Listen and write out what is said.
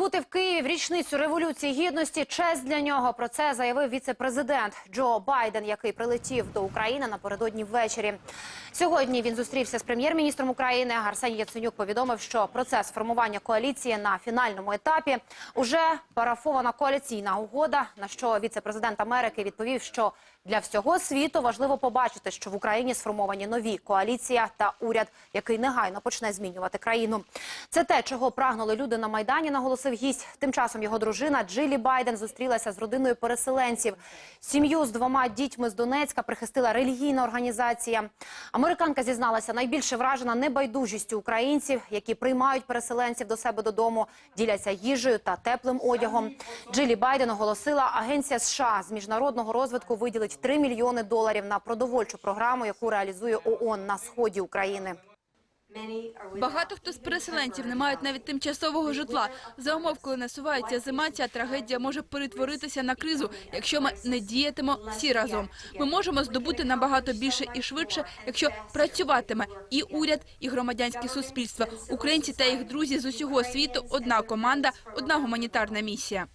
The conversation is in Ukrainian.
Бути в Києві в річницю революції гідності честь для нього. Про це заявив віце-президент Джо Байден, який прилетів до України напередодні ввечері. Сьогодні він зустрівся з прем'єр-міністром України. Арсеній Яценюк повідомив, що процес формування коаліції на фінальному етапі уже парафована коаліційна угода. На що віце-президент Америки відповів, що для всього світу важливо побачити, що в Україні сформовані нові коаліція та уряд, який негайно почне змінювати країну. Це те, чого прагнули люди на майдані. Наголосив гість. Тим часом його дружина Джилі Байден зустрілася з родиною переселенців. Сім'ю з двома дітьми з Донецька прихистила релігійна організація. Американка зізналася найбільше вражена небайдужістю українців, які приймають переселенців до себе додому, діляться їжею та теплим одягом. Джилі Байден оголосила, агенція США з міжнародного розвитку виділить 3 мільйони доларів на продовольчу програму, яку реалізує ООН на сході України. Багато хто з переселенців не мають навіть тимчасового житла. За умов, коли насувається зима, ця трагедія може перетворитися на кризу, якщо ми не діятимо всі разом. Ми можемо здобути набагато більше і швидше, якщо працюватиме і уряд, і громадянське суспільство, українці та їх друзі з усього світу. Одна команда, одна гуманітарна місія.